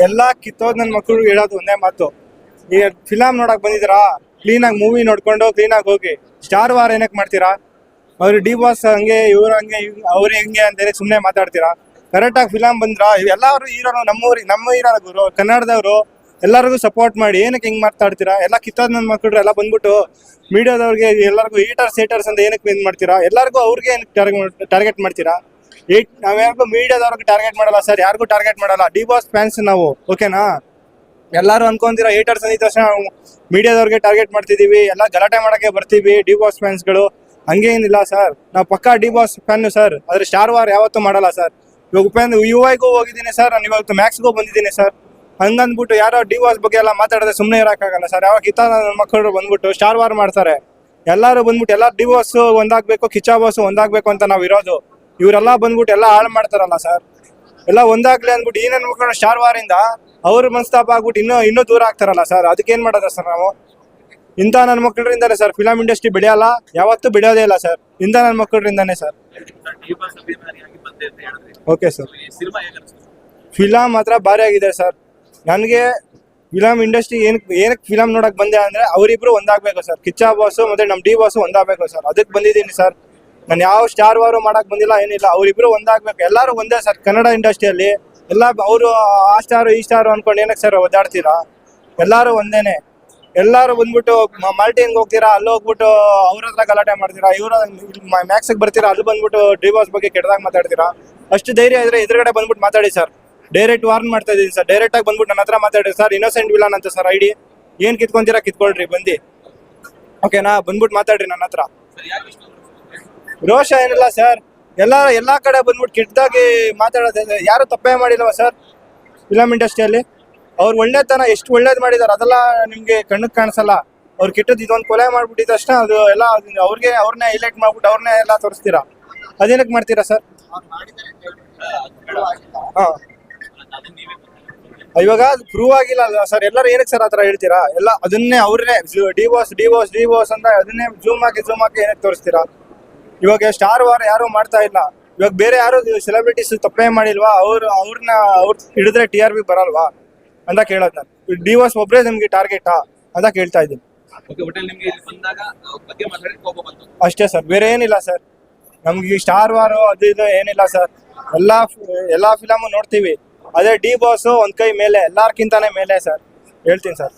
ಎಲ್ಲಾ ಕಿತ್ತೋದ್ ನನ್ನ ಮಕ್ಕಳು ಹೇಳೋದು ಒಂದೇ ಮಾತು. ಈಗ ಫಿಲಮ್ ನೋಡಕ್ ಬಂದಿದ್ದೀರಾ? ಕ್ಲೀನಾಗಿ ಮೂವಿ ನೋಡ್ಕೊಂಡು ಕ್ಲೀನಾಗಿ ಹೋಗಿ. ಸ್ಟಾರ್ ವಾರ್ ಏನಕ್ಕೆ ಮಾಡ್ತೀರಾ? ಅವ್ರು ಡಿ ಬಾಸ್ ಹಂಗೆ, ಇವ್ರು ಹಂಗೆ ಅವ್ರು ಹೆಂಗೆ ಅಂತೇಳಿ ಸುಮ್ಮನೆ ಮಾತಾಡ್ತೀರಾ? ಕರೆಕ್ಟಾಗಿ ಫಿಲಮ್ ಬಂದ್ರ? ಎಲ್ಲಾರು ಹೀರೋನು ನಮ್ಮೂರಿಗೆ ನಮ್ಮ ಹೀರೋ ಗುರು, ಕನ್ನಡದವರು, ಎಲ್ಲರಿಗೂ ಸಪೋರ್ಟ್ ಮಾಡಿ ಏನಕ್ಕೆ ಹಿಂಗ್ ಮಾತಾಡ್ತೀರಾ? ಎಲ್ಲ ಕಿತ್ತೋದ್ ನನ್ನ ಮಕ್ಕಳು ಎಲ್ಲ ಬಂದ್ಬಿಟ್ಟು ಮೀಡಿಯಾದವ್ರಿಗೆ ಎಲ್ಲರಿಗೂ ಈಟರ್ಸ್ ಏಟರ್ಸ್ ಅಂತ ಏನಕ್ಕೆ ಮಾಡ್ತೀರಾ? ಎಲ್ಲರಿಗೂ ಅವ್ರಿಗೆ ಏನಕ್ಕೆ ಟಾರ್ಗೆಟ್ ಮಾಡ್ತೀರಾ? ಏಟ್ ನಾವ್ಯಾರಿಗೂ ಮೀಡಿಯಾದವ್ರಿಗೆ ಟಾರ್ಗೆಟ್ ಮಾಡಲ್ಲ ಸರ್ ಯಾರಿಗೂ ಟಾರ್ಗೆಟ್ ಮಾಡಲ್ಲ. ಡಿ ಬಾಸ್ ಫ್ಯಾನ್ಸ್ ನಾವು ಓಕೆನಾ ಎಲ್ಲಾರು ಅನ್ಕೊಂತೀರಾ ಏಟರ್ಸ್ ಅಂದಿದ ತಕ್ಷಣ ಮೀಡಿಯಾದವ್ರಿಗೆ ಟಾರ್ಗೆಟ್ ಮಾಡ್ತಿದೀವಿ, ಎಲ್ಲ ಗಲಾಟೆ ಮಾಡಕ್ಕೆ ಬರ್ತೀವಿ ಡಿ ಬಾಸ್ ಫ್ಯಾನ್ಸ್ಗಳು ಹಂಗೇನಿಲ್ಲ ಸರ್ ನಾವು ಪಕ್ಕಾ ಡಿ ಬಾಸ್ ಫ್ಯಾನ್ ಸರ್ ಆದ್ರೆ ಸ್ಟಾರ್ ವಾರ್ ಯಾವತ್ತೂ ಮಾಡಲ್ಲ ಸರ್ ಇವಾಗ ಉಪೇಂದ್ರ ಯು ಐಗೂ ಹೋಗಿದ್ದೀನಿ ಸರ್ ನಾನು ಇವತ್ತು ಮ್ಯಾಕ್ಸ್ಗೂ ಬಂದಿದ್ದೀನಿ ಸರ್ ಹಂಗಂದ್ಬಿಟ್ಟು ಯಾರೋ ಡಿ ಬಾಸ್ ಬಗ್ಗೆ ಎಲ್ಲ ಮಾತಾಡದೆ ಸುಮ್ಮನೆ ಇರೋಕ್ಕಾಗಲ್ಲ ಸರ್ ಯಾವಾಗ ಕಿತ್ತ ನನ್ನ ಮಕ್ಕಳು ಬಂದ್ಬಿಟ್ಟು ಸ್ಟಾರ್ ವಾರ್ ಮಾಡ್ತಾರೆ. ಎಲ್ಲರೂ ಬಂದ್ಬಿಟ್ಟು ಎಲ್ಲ ಡಿ ಬಾಸ್ ಒಂದಾಗ್ಬೇಕು ಕಿಚ್ಚಾ ಬಾಸ್ ಒಂದಾಗ್ಬೇಕು ಅಂತ ನಾವು ಇರೋದು. ಇವರೆಲ್ಲ ಬಂದ್ಬಿಟ್ಟು ಎಲ್ಲ ಹಾಳು ಮಾಡ್ತಾರಲ್ಲ ಸರ್ ಎಲ್ಲ ಒಂದಾಗ್ಲಿ ಅಂದ್ಬಿಟ್ಟು ಈ ನನ್ನ ಮಕ್ಕಳು ಶಾರ್ವಾರಿಂದ ವಾರಿಂದ ಅವ್ರ ಮನಸ್ತಾಪ ಆಗ್ಬಿಟ್ಟು ಇನ್ನೂ ಇನ್ನೂ ದೂರ ಆಗ್ತಾರಲ್ಲ ಸರ್ ಅದಕ್ಕೇನ್ ಮಾಡೋದ ಸರ್ ನಾವು? ಇಂಥ ನನ್ನ ಮಕ್ಕಳಿಂದಾನೆ ಸರ್ ಫಿಲಂ ಇಂಡಸ್ಟ್ರಿ ಬೆಳೆಯಲ್ಲ, ಯಾವತ್ತೂ ಬೆಳೆಯೋದೇ ಇಲ್ಲ ಸರ್ ಇಂಥ ನನ್ನ ಮಕ್ಕಳಿಂದಾನೆ ಸರ್ ಓಕೆ ಸರ್ ಫಿಲಂ ಮಾತ್ರ ಭಾರಿ ಆಗಿದೆ ಸರ್ ನನಗೆ ಫಿಲಂ ಇಂಡಸ್ಟ್ರಿ ಏನ್, ಏನಕ್ಕೆ ಫಿಲಮ್ ನೋಡಕ್ ಬಂದೆ ಅಂದ್ರೆ ಅವರಿಬ್ರು ಒಂದಾಗ್ಬೇಕು ಸರ್ ಕಿಚ್ಚಾ ಬಾಸು ಮತ್ತೆ ನಮ್ಮ ಡಿ ಬಾಸು ಒಂದಾಗಬೇಕು ಸರ್ ಅದಕ್ಕೆ ಬಂದಿದ್ದೀನಿ ಸರ್ ನಾನು ಯಾವ ಸ್ಟಾರ್ ವಾರು ಮಾಡಕ್ ಬಂದಿಲ್ಲ, ಏನಿಲ್ಲ. ಅವ್ರಿಬ್ರು ಒಂದಾಗ್ಬೇಕು. ಎಲ್ಲರೂ ಒಂದೇ ಸರ್, ಕನ್ನಡ ಇಂಡಸ್ಟ್ರಿಯಲ್ಲಿ. ಎಲ್ಲ ಅವರು ಆ ಸ್ಟಾರು ಈ ಸ್ಟಾರು ಅನ್ಕೊಂಡು ಏನಕ್ಕೆ ಸರ್ ಒದ್ದಾಡ್ತೀರಾ? ಎಲ್ಲರೂ ಒಂದೇನೆ. ಎಲ್ಲರೂ ಬಂದ್ಬಿಟ್ಟು ಮಲ್ಟಿಂಗ್ ಹೋಗ್ತೀರಾ? ಅಲ್ಲಿ ಹೋಗ್ಬಿಟ್ಟು ಅವ್ರ ಹತ್ರ ಗಲಾಟೆ ಮಾಡ್ತೀರಾ? ಇವ್ರ ಮ್ಯಾಕ್ಸಿಗೆ ಬರ್ತೀರಾ? ಅಲ್ಲಿ ಬಂದ್ಬಿಟ್ಟು ಡಿವೋರ್ಸ್ ಬಗ್ಗೆ ಕೆಟ್ಟದಾಗ ಮಾತಾಡ್ತೀರಾ? ಅಷ್ಟು ಧೈರ್ಯ ಇದ್ರೆ ಎದುರುಗಡೆ ಬಂದ್ಬಿಟ್ಟು ಮಾತಾಡಿ ಸರ್. ಡೈರೆಕ್ಟ್ ವಾರ್ನ್ ಮಾಡ್ತಾ ಇದೀನಿ ಸರ್. ಡೈರೆಕ್ಟ್ ಆಗಿ ಬಂದ್ಬಿಟ್ಟು ನನ್ನ ಹತ್ರ ಮಾತಾಡಿ ಸರ್. ಇನ್ನೋಸೆಂಟ್ ವಿಲಾನ್ ಅಂತ ಸರ್ ಐಡಿ. ಏನ್ ಕಿತ್ಕೊಂತೀರಾ ಕಿತ್ಕೊಳ್ರಿ, ಬಂದಿ. ಓಕೆನಾ ಬಂದ್ಬಿಟ್ಟು ಮಾತಾಡ್ರಿ ನನ್ನ ಹತ್ರ ರೋಷ ಏನಿಲ್ಲ ಸರ್. ಎಲ್ಲ, ಎಲ್ಲಾ ಕಡೆ ಬಂದ್ಬಿಟ್ಟು ಕೆಟ್ಟದಾಗಿ ಮಾತಾಡೋದು ಯಾರು ತಪ್ಪೇ ಮಾಡಿಲ್ವಾ ಸರ್? ಫಿಲಮ್ ಇಂಡಸ್ಟ್ರಿಯಲ್ಲಿ ಅವ್ರು ಒಳ್ಳೆತನ, ಎಷ್ಟು ಒಳ್ಳೇದು ಮಾಡಿದಾರೆ, ಅದೆಲ್ಲ ನಿಮಗೆ ಕಣ್ಣಿಗೆ ಕಾಣಿಸಲ್ಲ. ಅವ್ರು ಕೆಟ್ಟದ್ದು ಇದೊಂದು ಕೊಲೆ ಮಾಡ್ಬಿಟ್ಟಿದ ತಕ್ಷಣ ಅದು ಎಲ್ಲ ಅವ್ರಿಗೆ ಅವ್ರನ್ನೇ ಹೈಲೈಟ್ ಮಾಡ್ಬಿಟ್ಟು ಅವ್ರನ್ನೇ ಎಲ್ಲ ತೋರಿಸ್ತೀರಾ? ಅದೇನಕ್ಕೆ ಮಾಡ್ತೀರಾ ಸರ್? ಹಾ. ಇವಾಗ ಪ್ರೂವ್ ಆಗಿಲ್ಲ ಸರ್. ಎಲ್ಲರೂ ಏನಕ್ಕೆ ಸರ್ ಆತರ ಹೇಳ್ತೀರಾ? ಎಲ್ಲ ಅದನ್ನೇ ಅವ್ರನ್ನೇ ಡಿವೋರ್ಸ್ ಡಿವೋರ್ಸ್ ಡಿವೋರ್ಸ್ ಅಂತ ಅದನ್ನೇ ಜೂಮ್ ಹಾಕಿ ಜೂಮ್ ಹಾಕಿ ಏನಕ್ಕೆ ತೋರಿಸ್ತೀರಾ? ಇವಾಗ ಸ್ಟಾರ್ ವಾರ್ ಯಾರು ಮಾಡ್ತಾ ಇಲ್ಲ. ಇವಾಗ ಬೇರೆ ಯಾರು ಸೆಲೆಬ್ರಿಟೀಸ್ ತಪ್ಪೇ ಮಾಡಿಲ್ವಾ? ಅವ್ರು ಅವ್ರನ್ನ ಅವ್ರ ಹಿಡಿದ್ರೆ ಟಿ ಆರ್ ಬಿ ಬರಲ್ವಾ? ಅಂತ ಕೇಳೋದು ನಾನು. ಡಿ ಬಾಸ್ ಒಬ್ಬರೇ ನಿಮ್ಗೆ ಟಾರ್ಗೆಟಾ ಅಂತ ಕೇಳ್ತಾ ಇದ್ದೀನಿ. ಅಷ್ಟೇ ಸರ್ ಬೇರೆ ಏನಿಲ್ಲ ಸರ್ ನಮ್ಗೆ ಸ್ಟಾರ್ ವಾರು ಅದು ಇದು ಏನಿಲ್ಲ ಸರ್ ಎಲ್ಲಾ ಎಲ್ಲಾ ಫಿಲಮು ನೋಡ್ತೀವಿ. ಅದೇ ಡಿ ಬಾಸ್ ಒಂದ್ ಕೈ ಮೇಲೆ ಎಲ್ಲಾರ್ಕಿಂತಾನೆ ಮೇಲೆ ಸರ್ ಹೇಳ್ತೀನಿ ಸರ್